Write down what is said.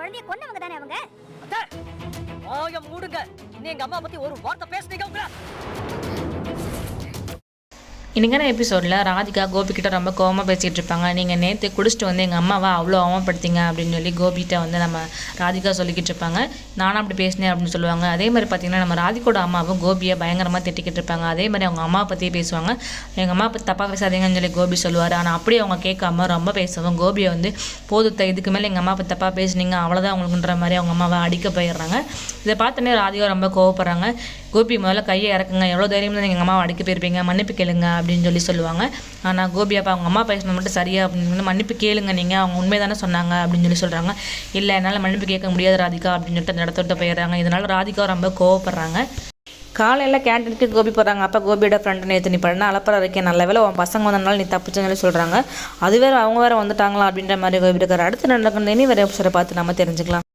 குழந்தைய கொன்னவங்க தானே அவங்க? வாய மூடுங்க. இன்னும் எங்க அம்மா பத்தி ஒரு வார்த்தை பேசுனீங்க உங்களை. இன்றைக்கான எபிசோடில் ராதிகா கோபிக்கிட்ட ரொம்ப கோவமாக பேசிகிட்டு இருப்பாங்க. நீங்கள் நேற்று குடிச்சிட்டு வந்து எங்கள் அம்மாவை அவ்வளோ அவமானப்படுத்திங்க அப்படின்னு சொல்லி கோபிகிட்ட வந்து நம்ம ராதிகா சொல்லிக்கிட்டு இருப்பாங்க. நானும் அப்படி பேசினேன் அப்படின்னு சொல்லுவாங்க. அதே மாதிரி பார்த்தீங்கன்னா நம்ம ராதிகோட அம்மாவும் கோபியை பயங்கரமாக திட்டிக்கிட்டு இருப்பாங்க. அதே மாதிரி அவங்க அம்மா பற்றியே பேசுவாங்க. எங்கள் அம்மா பற்றி தப்பாக பேசாதீங்கன்னு சொல்லி கோபி சொல்லுவார். ஆனால் அப்படியே அவங்க கேட்காம ரொம்ப பேசுவோம் கோபியை வந்து போதுத்த இதுக்கு மேலே எங்கள் அம்மா பற்றி தப்பாக பேசுனீங்க. அவ்வளோதான் அவங்களுக்குன்ற மாதிரி அவங்க அம்மாவை அடிக்க போயிடுறாங்க. இதை பார்த்தோன்னே ராதிகா ரொம்ப கோவப்படுறாங்க. கோபி முதல்ல கையை இறக்குங்க. எவ்வளோ தைரியம் தான் எங்கள் அம்மாவை அடிக்க போயிருப்பீங்க. மன்னிப்பு கேளுங்க அப்படின்னு சொல்லி சொல்லுவாங்க. ஆனால் கோபி அப்பா அவங்க அம்மா பேசுனது மட்டும் சரியா அப்படின்னு மன்னிப்பு கேளுங்க நீங்கள் அவங்க உண்மை தானே சொன்னாங்க அப்படின்னு சொல்லி சொல்கிறாங்க இல்லை என்னால் மன்னிப்பு கேட்க முடியாது ராதிகா அப்படின்னு சொல்லிட்டு அந்த இடத்த விட்டு போயிடுறாங்க இதனால் ராதிகா ரொம்ப கோவப்படுறாங்க. காலையில் கேண்டீனுக்கு கோபி போகிறாங்க அப்போ கோபியோட ஃப்ரெண்டு நேற்று நீ பண்ண அலப்பற இருக்கேன் நல்ல வேலை உன் பசங்க வந்தனால நீ தப்பிச்சுன்னு சொல்லி சொல்கிறாங்க அது வேறு அவங்க வேறு வந்துட்டாங்களா அப்படின்ற மாதிரி கோபி இருக்கிற அடுத்து நடக்கிற இனி வேறு எபிசோட பார்த்து நம்ம தெரிஞ்சுக்கலாம்.